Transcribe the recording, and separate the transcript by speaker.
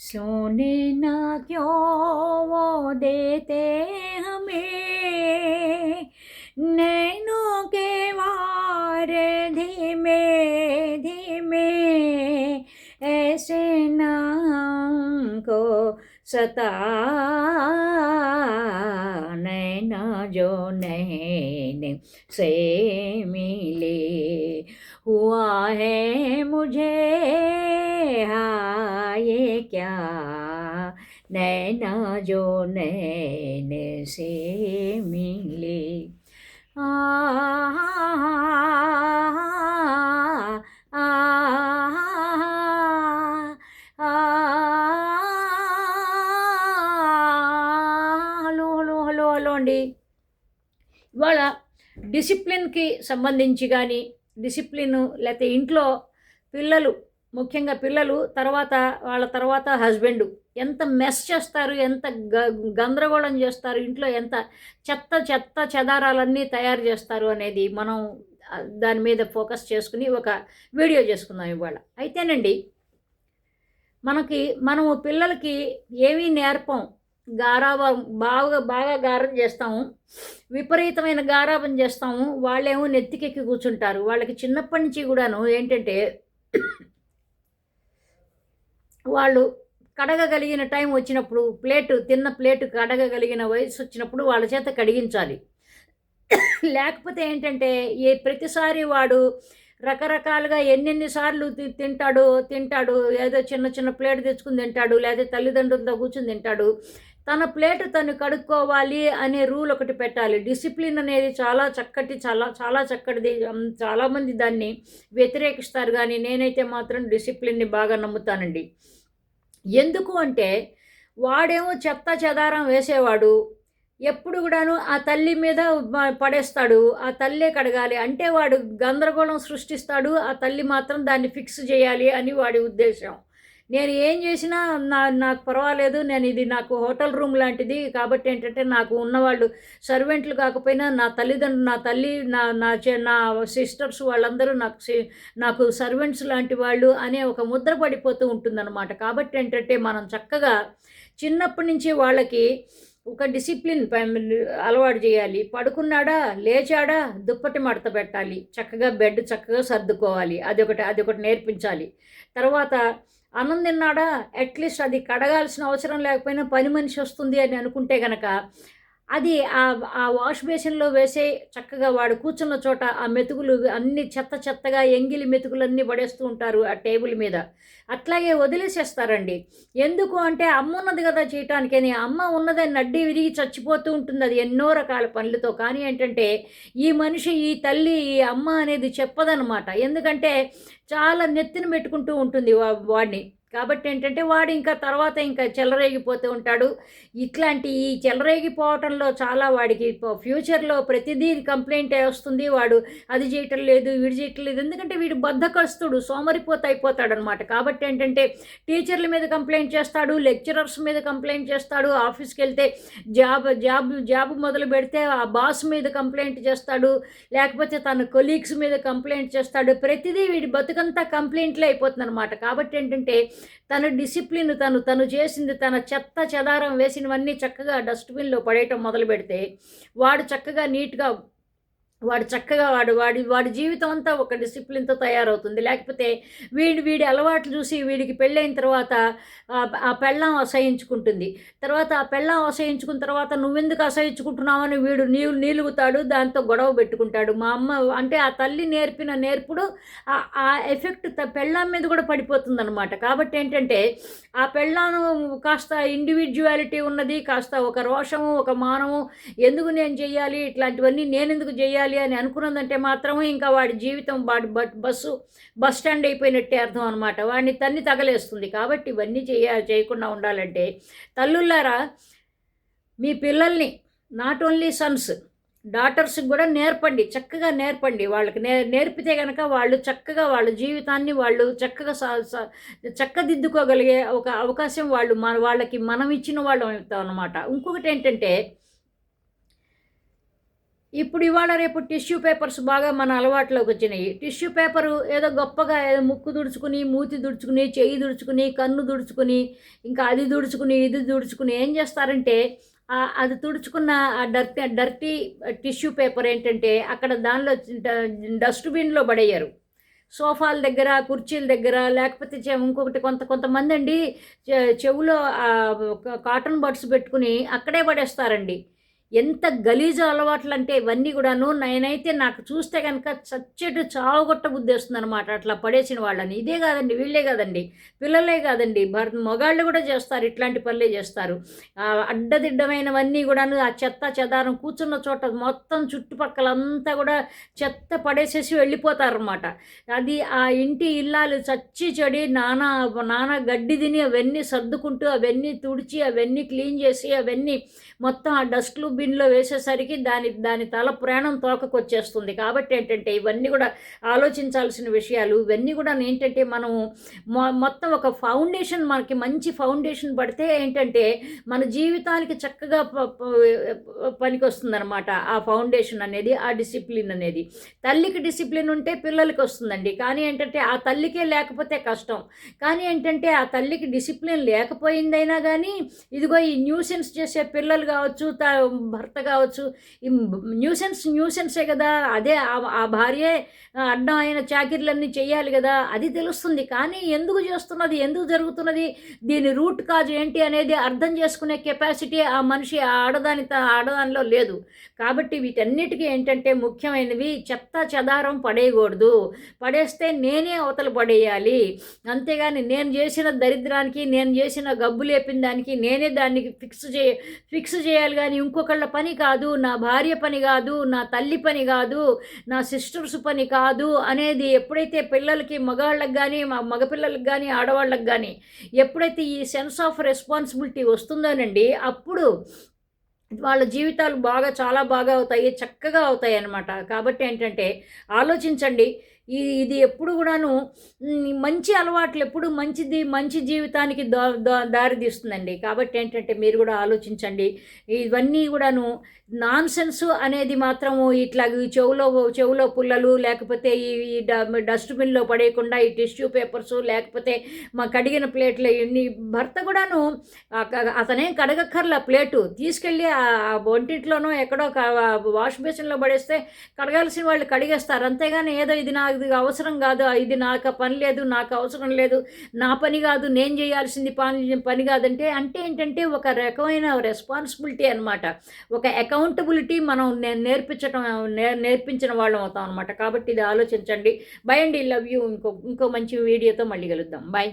Speaker 1: सोने ना क्यों वो देते हमें? नैनों के वार धीमे धीमे, ऐसे नाम को सता नैना जो नैन से मिले। हुआ है मुझे हाँ क्या नैना जो नैन से मिले आ, आ, ఆ, హలో హలో హలో హలో అండి ఇవాళ డిసిప్లిన్కి సంబంధించి కానీ డిసిప్లిన్ లేకపోతే ఇంట్లో పిల్లలు ముఖ్యంగా పిల్లలు తర్వాత వాళ్ళ తర్వాత హస్బెండ్ ఎంత మెస్ చేస్తారు ఎంత గ గందరగోళం చేస్తారు ఇంట్లో ఎంత చెత్త చెత్త చెదారాలన్నీ తయారు చేస్తారు అనేది మనం దాని మీద ఫోకస్ చేసుకుని ఒక వీడియో చేసుకుందాం ఇవాళ. అయితేనండి మనకి మనము పిల్లలకి ఏమీ నేర్పం గారాబం బాగా బాగా గారం చేస్తాము విపరీతమైన గారాబం చేస్తాము వాళ్ళేమో నెత్తికెక్కి కూర్చుంటారు. వాళ్ళకి చిన్నప్పటి నుంచి కూడాను ఏంటంటే వాళ్ళు కడగగలిగిన టైం వచ్చినప్పుడు ప్లేటు తిన్న ప్లేటు కడగగలిగిన వయసు వచ్చినప్పుడు వాళ్ళ చేత కడిగించాలి. లేకపోతే ఏంటంటే ఏ ప్రతిసారి వాడు రకరకాలుగా ఎన్నెన్నిసార్లు తి- తింటాడు తింటాడు ఏదో చిన్న చిన్న ప్లేట్ తెచ్చుకుని తింటాడు లేదా తల్లిదండ్రులతో కూర్చుని తింటాడు. తన ప్లేట్ తను కడుక్కోవాలి అనే రూల్ ఒకటి పెట్టాలి. డిసిప్లిన్ అనేది చాలా చక్కటి చాలా చాలా చక్కటిది. చాలామంది దాన్ని వ్యతిరేకిస్తారు. కానీ నేనైతే మాత్రం డిసిప్లిన్ని బాగా నమ్ముతానండి. ఎందుకు అంటే వాడేమో చెత్త చెదారం వేసేవాడు ఎప్పుడు కూడాను ఆ తల్లి మీద పడేస్తాడు ఆ తల్లే కడగాలి. అంటే వాడు గందరగోళం సృష్టిస్తాడు ఆ తల్లి మాత్రం దాన్ని ఫిక్స్ చేయాలి అని వాడి ఉద్దేశం. నేను ఏం చేసినా నా నాకు పర్వాలేదు నేను ఇది నాకు హోటల్ రూమ్ లాంటిది కాబట్టి ఏంటంటే నాకు ఉన్నవాళ్ళు సర్వెంట్లు కాకపోయినా నా తల్లిదండ్రులు నా తల్లి నా నా నా సిస్టర్స్ వాళ్ళందరూ నాకు నాకు సర్వెంట్స్ లాంటి వాళ్ళు అనే ఒక ముద్ర పడిపోతూ ఉంటుందన్నమాట. కాబట్టి ఏంటంటే మనం చక్కగా చిన్నప్పటి నుంచి వాళ్ళకి ఒక డిసిప్లిన్ అలవాటు చేయాలి. పడుకున్నాడా లేచాడా దుప్పటి మడత పెట్టాలి. చక్కగా బెడ్ చక్కగా సర్దుకోవాలి. అదొకటి అదొకటి నేర్పించాలి. తర్వాత అన్నం తిన్నాడా? అట్లీస్ట్ అది కడగాల్సిన అవసరం లేకపోయినా పని మనిషి వస్తుంది అని అనుకుంటే గనక అది ఆ ఆ వాష్ బేసిన్లో వేసే చక్కగా వాడు కూర్చున్న చోట ఆ మెతుకులు అన్ని చెత్త చెత్తగా ఎంగిలి మెతుకులన్నీ పడేస్తూ ఉంటారు ఆ టేబుల్ మీద. అట్లాగే వదిలేసేస్తారండి. ఎందుకు అంటే అమ్మ ఉన్నది కదా చేయటానికని. అమ్మ ఉన్నదే నడ్డి విరిగి చచ్చిపోతూ ఉంటుంది. అది ఎన్నో రకాల పనులతో. కానీ ఏంటంటే ఈ మనిషి ఈ తల్లి ఈ అమ్మ అనేది చెప్పదనమాట. ఎందుకంటే చాలా నెత్తిన పెట్టుకుంటూ ఉంటుంది వా- వాడిని. కాబట్టి ఏంటంటే వాడు ఇంకా తర్వాత ఇంకా చెలరేగిపోతూ ఉంటాడు. ఇట్లాంటి ఈ చెలరేగిపోవటంలో చాలా వాడికి ఫ్యూచర్లో ప్రతిదీ కంప్లైంట్ వస్తుంది. వాడు అది చేయటం లేదు వీడు చేయటం లేదు. ఎందుకంటే వీడు బద్ధకస్తుడు సోమరిపోత అయిపోతాడు అనమాట కాబట్టి ఏంటంటే టీచర్ల మీద కంప్లైంట్ చేస్తాడు లెక్చరర్స్ మీద కంప్లైంట్ చేస్తాడు ఆఫీస్కి వెళ్తే జాబ్ జాబ్ జాబ్ మొదలు పెడితే ఆ బాస్ మీద కంప్లైంట్ చేస్తాడు లేకపోతే తన కొలీగ్స్ మీద కంప్లైంట్ చేస్తాడు. ప్రతిదీ వీడి బతుకంతా కంప్లైంట్లే అయిపోతుంది అనమాట కాబట్టి ఏంటంటే తన డిసిప్లిన్ తను తను చేసింది తన చెత్త చెదారం వేసినవన్నీ చక్కగా డస్ట్బిన్లో పడేయటం మొదలు పెడితే వాడు చక్కగా నీట్గా వాడు చక్కగా వాడు వాడి వాడి జీవితం అంతా ఒక డిసిప్లిన్తో తయారవుతుంది. లేకపోతే వీడి వీడి అలవాట్లు చూసి వీడికి పెళ్ళైన తర్వాత ఆ- పెళ్ళం అసహించుకుంటుంది. తర్వాత ఆ పెళ్ళం అసహించుకున్న తర్వాత నువ్వెందుకు అసహించుకుంటున్నావని వీడు నీళ్ళు నీలుగుతాడు దాంతో గొడవ పెట్టుకుంటాడు. మా అమ్మ అంటే ఆ తల్లి నేర్పిన నేర్పుడు ఆ- ఎఫెక్ట్ త- పెళ్ళాం మీద కూడా పడిపోతుంది అనమాట కాబట్టి ఏంటంటే ఆ పెళ్ళాను కాస్త ఇండివిజువాలిటీ ఉన్నది కాస్త ఒక రోషము ఒక మానము ఎందుకు నేను చేయాలి ఇట్లాంటివన్నీ నేను ఎందుకు చెయ్యాలి అని అనుకున్నదంటే మాత్రమే ఇంకా వాడి జీవితం వాడి బస్సు బస్ స్టాండ్ అయిపోయినట్టే అర్థం అనమాట వాడిని తన్ని తగలేస్తుంది. కాబట్టి ఇవన్నీ చేయ చేయకుండా ఉండాలంటే తల్లుల్లారా మీ పిల్లల్ని నాట్ ఓన్లీ సన్స్ డాటర్స్కి కూడా నేర్పండి. చక్కగా నేర్పండి. వాళ్ళకి నే నేర్పితే కనుక వాళ్ళు చక్కగా వాళ్ళ జీవితాన్ని వాళ్ళు చక్కగా సా- చక్కదిద్దుకోగలిగే ఒక అవకాశం వాళ్ళు మన వాళ్ళకి మనం ఇచ్చిన వాళ్ళం అవుతాం అనమాట ఇంకొకటి ఏంటంటే ఇప్పుడు ఇవాళ రేపు టిష్యూ పేపర్స్ బాగా మన అలవాట్లోకి వచ్చినాయి. టిష్యూ పేపరు ఏదో గొప్పగా ఏదో ముక్కు దుడుచుకుని మూతి దుడుచుకుని చెయ్యి దుడుచుకుని కన్ను దుడుచుకుని ఇంకా అది దుడుచుకుని ఇది దుడుచుకుని ఏం చేస్తారంటే అది తుడుచుకున్న ఆ డర్టీ డర్టీ టిష్యూ పేపర్ ఏంటంటే అక్కడ దానిలో డస్ట్బిన్లో పడేయరు. సోఫాల దగ్గర కుర్చీల దగ్గర లేకపోతే ఇంకొకటి కొంత కొంతమంది అండి చెవులో కాటన్ బడ్స్ పెట్టుకుని అక్కడే పడేస్తారండి. ఎంత గలీజు అలవాట్లు అంటే ఇవన్నీ కూడాను నేనైతే నాకు చూస్తే కనుక చచ్చేటు చావగొట్ట బుద్ధి వస్తుంది అనమాట అట్లా పడేసిన వాళ్ళని. ఇదే కాదండి వీళ్ళే కాదండి. పిల్లలే కాదండి. భర్త మగాళ్ళు కూడా చేస్తారు ఇట్లాంటి పనులే చేస్తారు. అడ్డదిడ్డమైనవన్నీ కూడాను ఆ చెత్త చెదారం కూర్చున్న చోట మొత్తం చుట్టుపక్కలంతా కూడా చెత్త పడేసేసి వెళ్ళిపోతారన్నమాట. అది ఆ ఇంటి ఇల్లాలు చచ్చి చెడి నానా నానా గడ్డి తిని అవన్నీ సర్దుకుంటూ అవన్నీ తుడిచి అవన్నీ క్లీన్ చేసి అవన్నీ మొత్తం ఆ డస్ట్లు బిన్లో వేసేసరికి దాని దాని తల ప్రాణం తోకకొచ్చేస్తుంది. కాబట్టి ఏంటంటే ఇవన్నీ కూడా ఆలోచించాల్సిన విషయాలు. ఇవన్నీ కూడా ఏంటంటే మనం మొ- మొత్తం ఒక ఫౌండేషన్ మనకి మంచి ఫౌండేషన్ పడితే ఏంటంటే మన జీవితానికి చక్కగా పనికొస్తుందన్నమాట ఆ ఫౌండేషన్ అనేది ఆ డిసిప్లిన్ అనేది. తల్లికి డిసిప్లిన్ ఉంటే పిల్లలకి వస్తుందండి. కానీ ఏంటంటే ఆ తల్లికే లేకపోతే కష్టం. కానీ ఏంటంటే ఆ తల్లికి డిసిప్లిన్ లేకపోయిందైనా కానీ ఇదిగో ఈ న్యూసెన్స్ చేసే పిల్లలు కావచ్చు భర్త కావచ్చు ఈ న్యూసెన్స్ న్యూసెన్సే కదా అదే ఆ- భార్యే అడ్డం అయిన చాకిర్లన్నీ చేయాలి కదా అది తెలుస్తుంది. కానీ ఎందుకు చేస్తున్నది ఎందుకు జరుగుతున్నది దీని రూట్ కాజ్ ఏంటి అనేది అర్థం చేసుకునే కెపాసిటీ ఆ మనిషి ఆ ఆడదాని త- ఆడదానిలో లేదు. కాబట్టి వీటన్నిటికీ ఏంటంటే ముఖ్యమైనవి చెత్త చెదారం పడేయకూడదు. పడేస్తే నేనే అవతల పడేయాలి. అంతేగాని నేను చేసిన దరిద్రానికి నేను చేసిన గబ్బు లేపిన దానికి నేనే దాన్ని ఫిక్స్ చే ఫిక్స్ చేయాలి. కానీ ఇంకొకళ్ళు పని కాదు నా భార్య పని కాదు నా తల్లి పని కాదు నా సిస్టర్స్ పని కాదు అనేది ఎప్పుడైతే పిల్లలకి మగవాళ్ళకి కానీ మా మగపిల్లలకి కానీ ఆడవాళ్ళకి కానీ ఎప్పుడైతే ఈ సెన్స్ ఆఫ్ రెస్పాన్సిబిలిటీ వస్తుందోనండి అప్పుడు వాళ్ళ జీవితాలు బాగా చాలా బాగా అవుతాయి చక్కగా అవుతాయి అన్నమాట కాబట్టి ఏంటంటే ఆలోచించండి. ఇది ఎప్పుడు కూడాను మంచి అలవాట్లు ఎప్పుడు మంచిది మంచి జీవితానికి దారి తీస్తుందండి. కాబట్టి ఏంటంటే మీరు కూడా ఆలోచించండి. ఇవన్నీ కూడాను నాన్ సెన్స్ అనేది మాత్రము ఇట్లా ఈ చెవులో చెవులో పుల్లలు లేకపోతే ఈ డ- డస్ట్బిన్లో పడేయకుండా ఈ టిష్యూ పేపర్స్ లేకపోతే మా కడిగిన ప్లేట్లు ఇన్ని భర్త కూడాను అతనేం కడగక్కర్ల ప్లేటు. తీసుకెళ్ళి ఆ వంటింట్లోనో ఎక్కడో వాష్ బేసిన్లో పడేస్తే కడగాల్సిన వాళ్ళు కడిగేస్తారు. అంతేగాని ఏదో ఇది నాకు ఇది అవసరం కాదు ఇది నాకు పని లేదు నాకు అవసరం లేదు నా పని కాదు నేను చేయాల్సింది పని పని కాదంటే అంటే ఏంటంటే ఒక రకమైన రెస్పాన్సిబిలిటీ అనమాట ఒక అకౌంటబిలిటీ మనం నే- నేర్పించడం నేర్ నేర్పించిన వాళ్ళం అవుతాం అనమాట కాబట్టి ఇది ఆలోచించండి. బై అండి. లవ్ యూ ఇంకో ఇంకో మంచి వీడియోతో మళ్ళీ కలుద్దాం. బాయ్